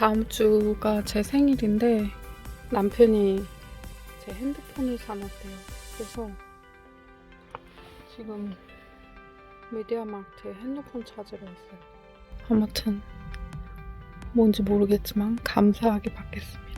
다음 주가 제 생일인데 남편이 제 핸드폰을 사놨대요. 그래서 지금 미디어마트에 핸드폰 찾으러 왔어요. 아무튼 뭔지 모르겠지만 감사하게 받겠습니다.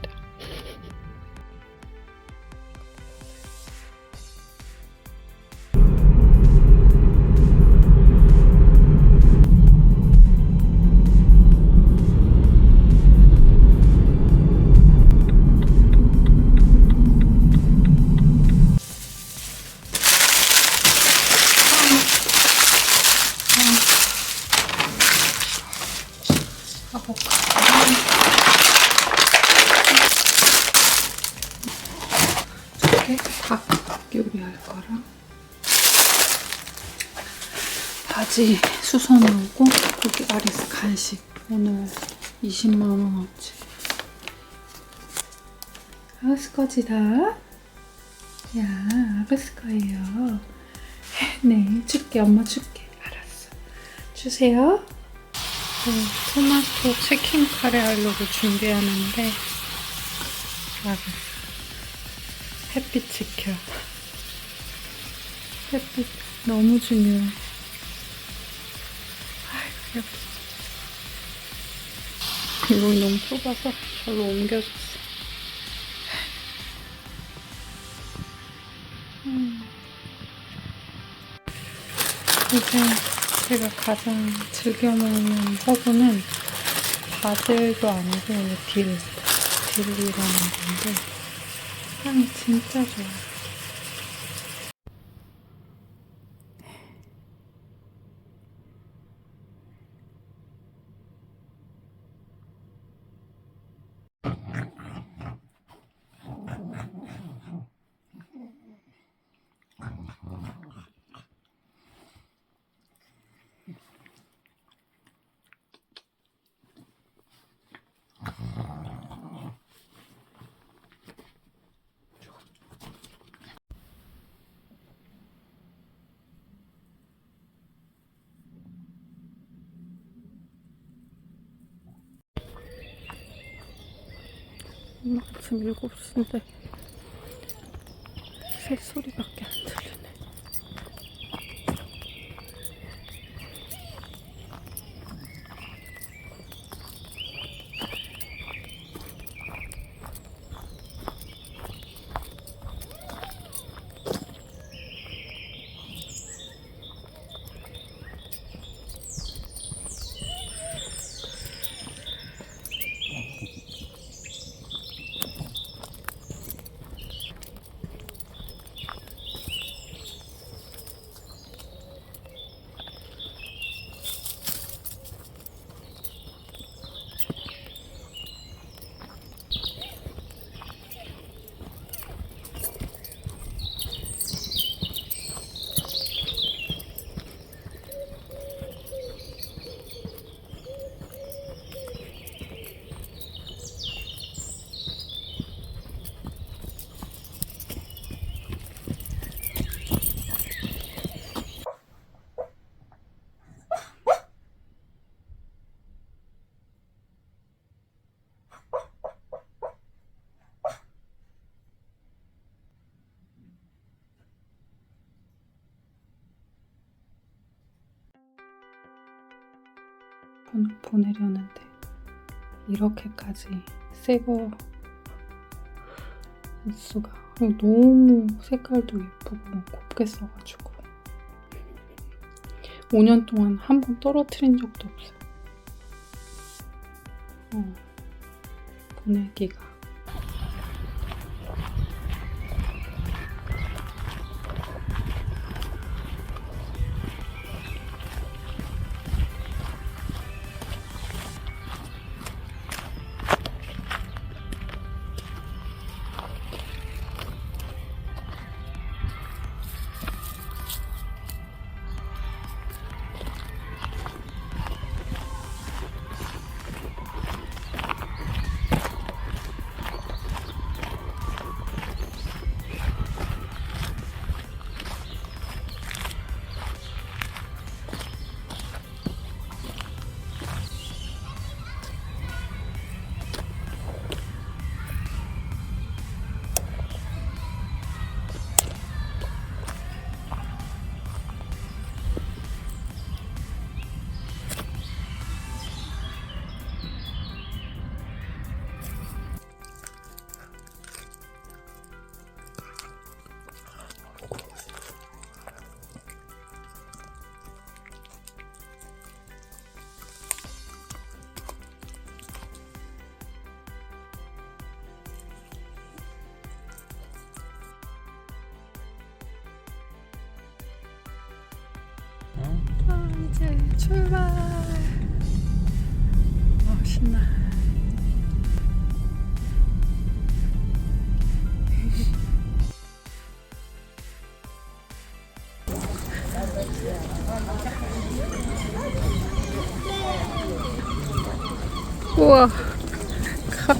저게 닭 요리할 거랑 바지 수선 오고 여기 아리스 간식. 오늘 20만 원어치. 아버스 거지다. 야 아버스 거예요. 네 줄게. 엄마 줄게. 알았어. 주세요 네, 토마토 치킨 카레 하려고 준비하는데 알았어 햇빛 지켜. 햇빛 너무 중요해. 아이고, 예뻐. 이거 너무 좁아서 절로 옮겨줬어. 음. 이제 제가 가장 즐겨 먹는 허브는 바질도 아니고 딜, 딜이라는 건데 향이 진짜 좋아. 아침 7시인데 새소리밖에 안 들리 네. 보, 보내려는데 이렇게까지 새거 수가 너무 색깔도 예쁘고 곱게 써가지고 5년 동안 한 번 떨어뜨린 적도 없어요. 어, 보내기가 이제 출발. 어, 신나. 우와. 가-